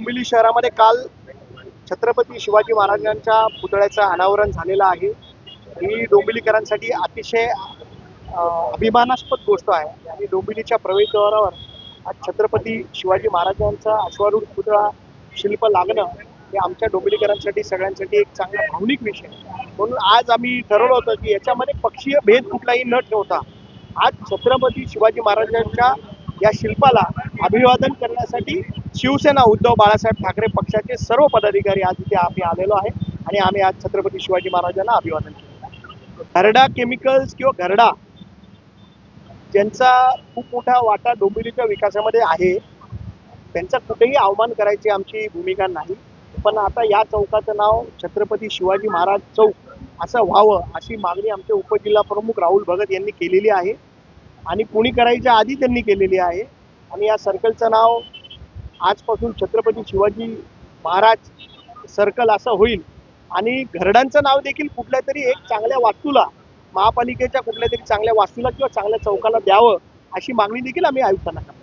डोंबिवली शहरामध्ये काल छत्रपती शिवाजी महाराजांच्या पुतळ्याचं अनावरण झालेलं आहे. ही डोंबिवलीकरांसाठी अतिशय अभिमानास्पद गोष्ट आहे. आणि डोंबिवलीच्या प्रवेशद्वारावर आज छत्रपती शिवाजी महाराजांचा अश्वारूढ पुतळा शिल्प लागणं हे आमच्या डोंबिवलीकरांसाठी सगळ्यांसाठी एक चांगला भावनिक विषय म्हणून आज आम्ही ठरवलं होतं की याच्यामध्ये पक्षीय भेद कुठलाही न ठेवता आज छत्रपती शिवाजी महाराजांच्या या शिल्पाला अभिवादन करण्यासाठी शिवसेना उद्धव बाळासाहेब ठाकरे पक्षाचे सर्व पदाधिकारी आज इथे आम्ही आलेलो आहे आणि आम्ही आज छत्रपती शिवाजी महाराजांना अभिवादन केलं घरडा केमिकल्स किंवा घरडा ज्यांचा खूप मोठा वाटा डोंबिवलीच्या विकासामध्ये आहे त्यांचा कुठेही अवमान करायची आमची भूमिका नाही. पण आता या चौकाचं नाव छत्रपती शिवाजी महाराज चौक असं व्हावं अशी मागणी आमचे उपजिल्हा प्रमुख राहुल भगत यांनी केलेली आहे. आणि कुणी करायच्या आधी त्यांनी केलेली आहे. आणि या सर्कलचं नाव आजपासून छत्रपती शिवाजी महाराज सर्कल असं होईल. आणि घरडांचं नाव देखील कुठल्या तरी एक चांगल्या वास्तूला महापालिकेच्या कुठल्या तरी चांगल्या वास्तूला किंवा चांगल्या चौकाला द्यावं अशी मागणी देखील आम्ही आयुक्तांना करतो.